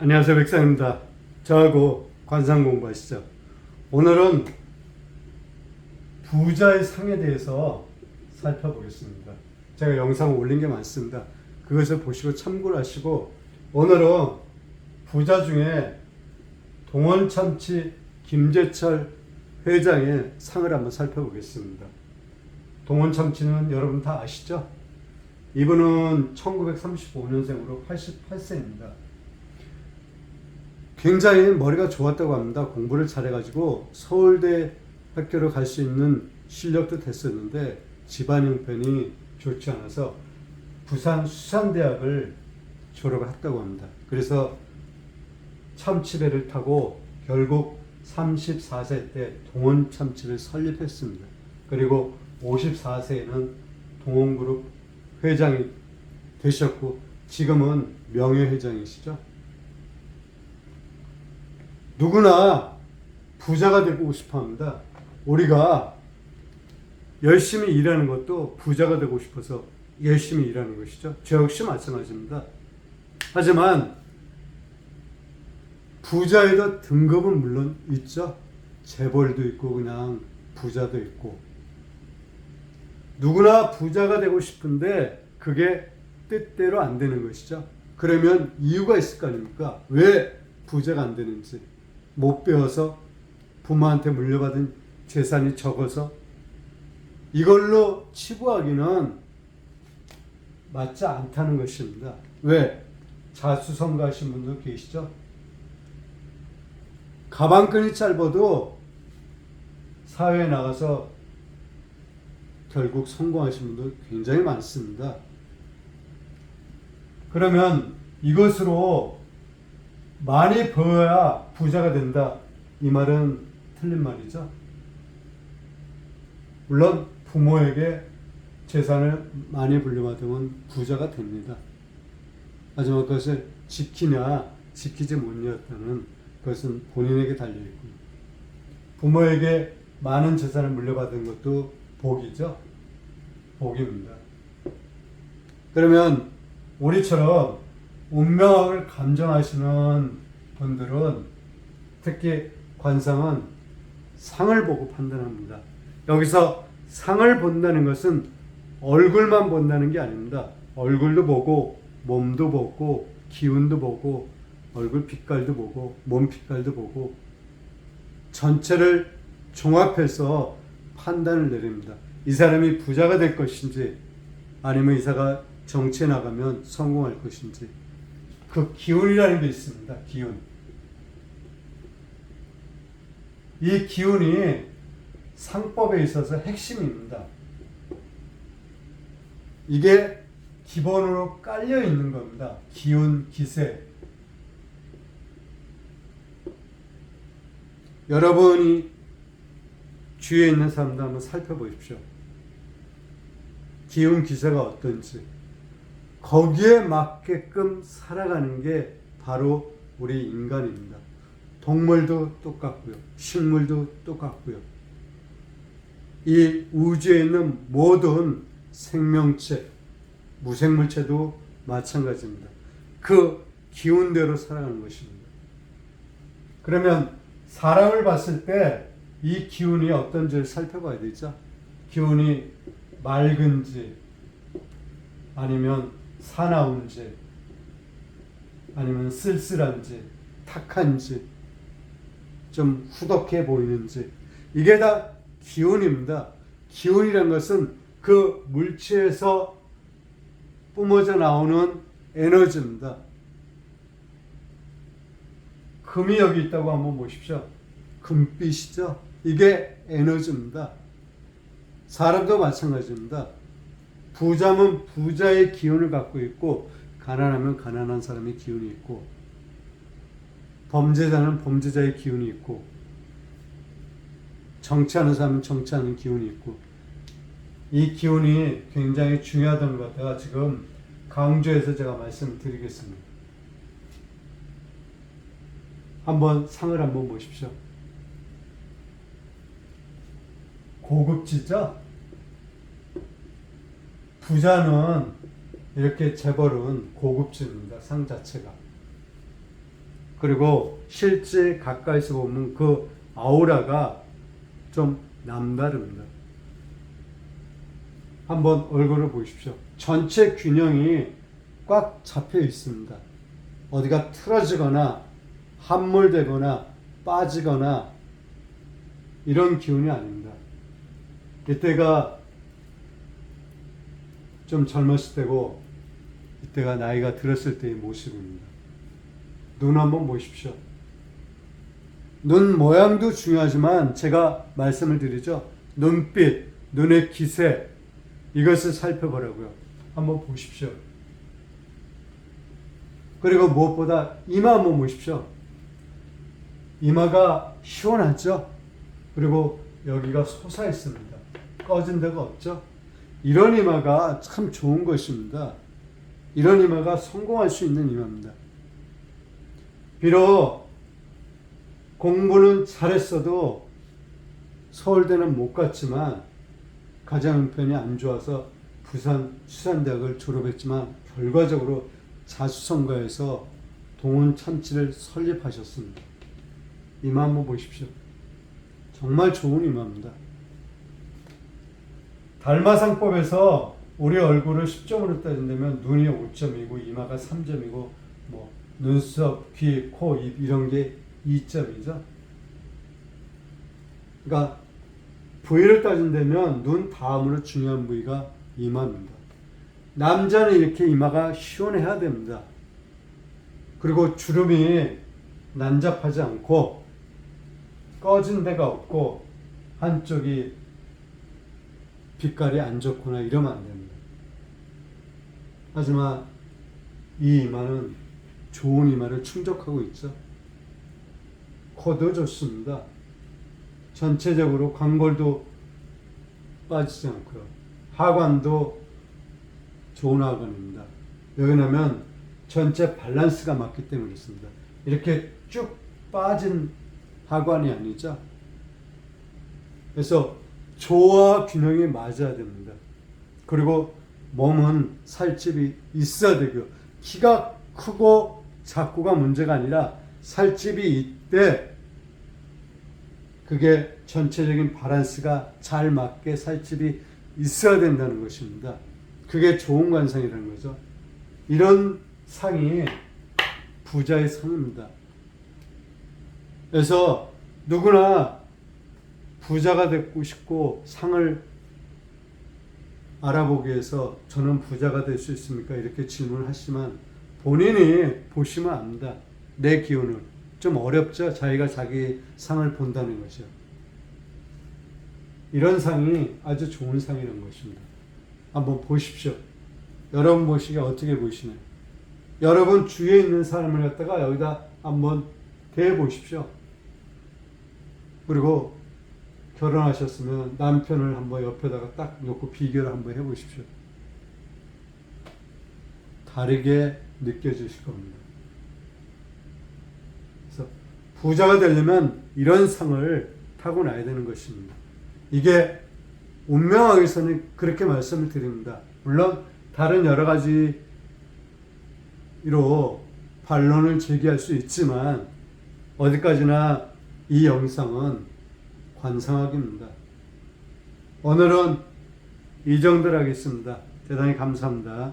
안녕하세요 백상입니다. 저하고 관상 공부하시죠. 오늘은 부자의 상에 대해서 살펴보겠습니다. 제가 영상 올린 게 많습니다. 그것을 보시고 참고를 하시고 오늘은 부자 중에 동원참치 김재철 회장의 상을 한번 살펴보겠습니다. 동원참치는 여러분 다 아시죠? 이분은 1935년생으로 88세입니다. 굉장히 머리가 좋았다고 합니다. 공부를 잘해가지고 서울대 학교로 갈수 있는 실력도 됐었는데 집안 형편이 좋지 않아서 부산 수산대학을 졸업했다고 합니다. 그래서 참치배를 타고 결국 34세 때 동원 참치를 설립했습니다. 그리고 54세에는 동원그룹 회장이 되셨고 지금은 명예회장이시죠. 누구나 부자가 되고 싶어 합니다. 우리가 열심히 일하는 것도 부자가 되고 싶어서 열심히 일하는 것이죠. 저 역시 마찬가지입니다. 하지만 부자에도 등급은 물론 있죠. 재벌도 있고 그냥 부자도 있고 누구나 부자가 되고 싶은데 그게 뜻대로 안 되는 것이죠. 그러면 이유가 있을 거 아닙니까? 왜 부자가 안 되는지 못 배워서 부모한테 물려받은 재산이 적어서 이걸로 치부하기는 맞지 않다는 것입니다. 왜? 자수성가하신 분도 계시죠? 가방끈이 짧아도 사회에 나가서 결국 성공하신 분도 굉장히 많습니다. 그러면 이것으로 많이 벌어야 부자가 된다. 이 말은 틀린 말이죠. 물론 부모에게 재산을 많이 물려받으면 부자가 됩니다. 하지만 그것을 지키냐 지키지 못했다는 것은 본인에게 달려있고 부모에게 많은 재산을 물려받은 것도 복이죠. 복입니다. 그러면 우리처럼 운명을 감정하시는 분들은 특히 관상은 상을 보고 판단합니다. 여기서 상을 본다는 것은 얼굴만 본다는 게 아닙니다. 얼굴도 보고 몸도 보고 기운도 보고 얼굴 빛깔도 보고 몸 빛깔도 보고 전체를 종합해서 판단을 내립니다. 이 사람이 부자가 될 것인지 아니면 이 사가 정치에 나가면 성공할 것인지 그 기운이라는 게 있습니다. 기운. 이 기운이 상법에 있어서 핵심입니다. 이게 기본으로 깔려 있는 겁니다. 기운, 기세. 여러분이 주위에 있는 사람들 한번 살펴보십시오. 기운, 기세가 어떤지. 거기에 맞게끔 살아가는 게 바로 우리 인간입니다. 동물도 똑같고요. 식물도 똑같고요. 이 우주에 있는 모든 생명체, 무생물체도 마찬가지입니다. 그 기운대로 살아가는 것입니다. 그러면 사람을 봤을 때 이 기운이 어떤지를 살펴봐야 되죠. 기운이 맑은지, 아니면 사나운 지, 아니면 쓸쓸한지, 탁한지, 좀 후덕해 보이는지, 이게 다 기운입니다. 기운이란 것은 그 물체에서 뿜어져 나오는 에너지입니다. 금이 여기 있다고 한번 보십시오. 금빛이죠. 이게 에너지입니다. 사람도 마찬가지입니다. 부자면 부자의 기운을 갖고 있고 가난하면 가난한 사람의 기운이 있고 범죄자는 범죄자의 기운이 있고 정치하는 사람은 정치하는 기운이 있고 이 기운이 굉장히 중요하다는 것 제가 지금 강조해서 제가 말씀을 드리겠습니다. 한번 상을 한번 보십시오. 고급지죠? 부자는 이렇게 재벌은 고급집니다. 상 자체가. 그리고 실제 가까이서 보면 그 아우라가 좀 남다릅니다. 한번 얼굴을 보십시오. 전체 균형이 꽉 잡혀 있습니다. 어디가 틀어지거나 함몰되거나 빠지거나 이런 기운이 아닙니다. 이때가 좀 젊었을 때고 이때가 나이가 들었을 때의 모습입니다. 눈 한번 보십시오. 눈 모양도 중요하지만 제가 말씀을 드리죠. 눈빛, 눈의 기세 이것을 살펴보라고요. 한번 보십시오. 그리고 무엇보다 이마 한번 보십시오. 이마가 시원하죠? 그리고 여기가 솟아 있습니다. 꺼진 데가 없죠? 이런 이마가 참 좋은 것입니다. 이런 이마가 성공할 수 있는 이마입니다. 비록 공부는 잘했어도 서울대는 못 갔지만 가장 형편이 안 좋아서 부산 수산대학을 졸업했지만 결과적으로 자수성가에서 동원 참치를 설립하셨습니다. 이마 한번 보십시오. 정말 좋은 이마입니다. 달마상법에서 우리 얼굴을 10점으로 따진다면 눈이 5점이고 이마가 3점이고 뭐 눈썹, 귀, 코, 입 이런 게 2점이죠. 그러니까 부위를 따진다면 눈 다음으로 중요한 부위가 이마입니다. 남자는 이렇게 이마가 시원해야 됩니다. 그리고 주름이 난잡하지 않고 꺼진 데가 없고 한쪽이 빛깔이 안 좋거나 이러면 안 됩니다. 하지만 이 이마는 좋은 이마를 충족하고 있죠. 코도 좋습니다. 전체적으로 관골도 빠지지 않고요. 하관도 좋은 하관입니다. 왜냐하면 전체 밸런스가 맞기 때문에 그렇습니다. 이렇게 쭉 빠진 하관이 아니죠. 그래서 조화 균형이 맞아야 됩니다. 그리고 몸은 살집이 있어야 되고 키가 크고 작고가 문제가 아니라 살집이 있대 그게 전체적인 바란스가 잘 맞게 살집이 있어야 된다는 것입니다. 그게 좋은 관상이라는 거죠. 이런 상이 부자의 상입니다. 그래서 누구나 부자가 되고 싶고 상을 알아보기 위해서 저는 부자가 될 수 있습니까? 이렇게 질문을 하시지만 본인이 보시면 압니다. 내 기운을. 좀 어렵죠? 자기가 자기 상을 본다는 것이요. 이런 상이 아주 좋은 상이라는 것입니다. 한번 보십시오. 여러분 보시기에 어떻게 보시나요? 여러분 주위에 있는 사람을 갖다가 여기다 한번 대 보십시오. 그리고 결혼하셨으면 남편을 한번 옆에다가 딱 놓고 비교를 한번 해보십시오. 다르게 느껴지실 겁니다. 그래서 부자가 되려면 이런 상을 타고나야 되는 것입니다. 이게 운명학에서는 그렇게 말씀을 드립니다. 물론 다른 여러 가지로 반론을 제기할 수 있지만 어디까지나 이 영상은 관상학입니다. 오늘은 이 정도로 하겠습니다. 대단히 감사합니다.